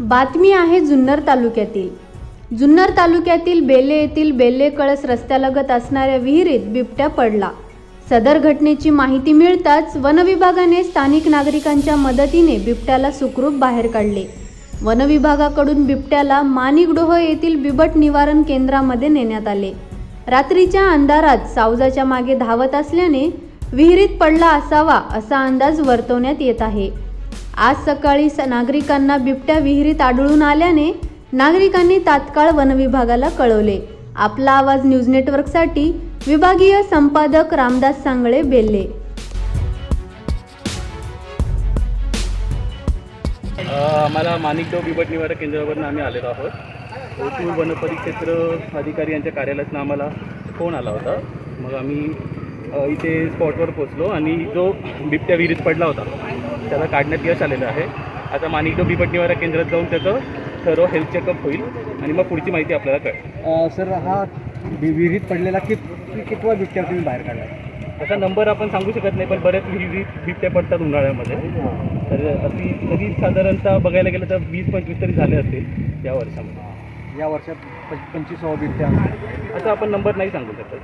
बातमी आहे जुन्नर तालुक्यातील. जुन्नर तालुक्यातील बेले येथील बेले कळस रस्त्यालगत असणाऱ्या विहिरीत बिबट्या पडला. सदर घटनेची माहिती मिळताच वनविभागाने स्थानिक नागरिकांच्या मदतीने बिबट्याला सुखरूप बाहेर काढले. वनविभागाकडून बिबट्याला माणिकडोह येथील बिबट निवारण केंद्रामध्ये नेण्यात आले. रात्रीच्या अंधारात सावजाच्या मागे धावत असल्याने विहिरीत पडला असावा असा अंदाज वर्तवण्यात येत आहे. आज सकाळी नागरिकांना बिबट्या विहिरीत आढळून आल्याने नागरिकांनी तात्काळ वनविभागाला कळवले. आपला आवाज न्यूज नेटवर्कसाठी विभागीय संपादक रामदास सांगळे बेल्ले. आम्हाला माणिकदेव बिबट निवारक केंद्रावरून आम्ही आलेलो आहोत. ओतूर वनपरिक्षेत्र अधिकारी यांच्या कार्यालयातनं आम्हाला फोन आला होता. मग आम्ही इथे स्पॉटवर पोचलो आणि जो बिबट्या विहिरीत पडला होता त्याला काढण्यात यश आलेलं आहे. आता माणिकदेव बिबट निवारक केंद्रात जाऊन त्याचं सर्व हेल्थ चेकअप होईल आणि मग पुढची माहिती आपल्याला कळेल. सर हा विहिरीत पडलेला कित कितवा बिबट्या तुम्ही बाहेर काढला त्याचा नंबर आपण सांगू शकत नाही पण बऱ्याच विहिरीत बिबट्या पडतात उन्हाळ्यामध्ये. तर अशी तरी साधारणतः बघायला गेलं तर वीस पंचवीस तरी झाले असतील या वर्षामध्ये. या वर्षात पंच- पंचवीसावा बिबट्या. असं आपण नंबर नाही सांगू शकत.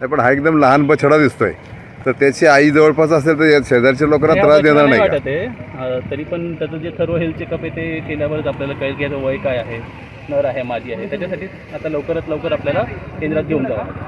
नाही पण हा एकदम लहान बछडा दिसतोय. तर त्याची आई जवळपास असेल तर या शेजारच्या लोकांना त्रास देणार नाही? वाटत आहे. तरी पण त्याचं जे सर्व हेल्थ चेकअप आहे ते केल्यावरच आपल्याला कळेल की याचं वय काय आहे नर आहे माझी आहे. त्याच्यासाठी आता लवकरात लवकर आपल्याला केंद्रात घेऊन जावं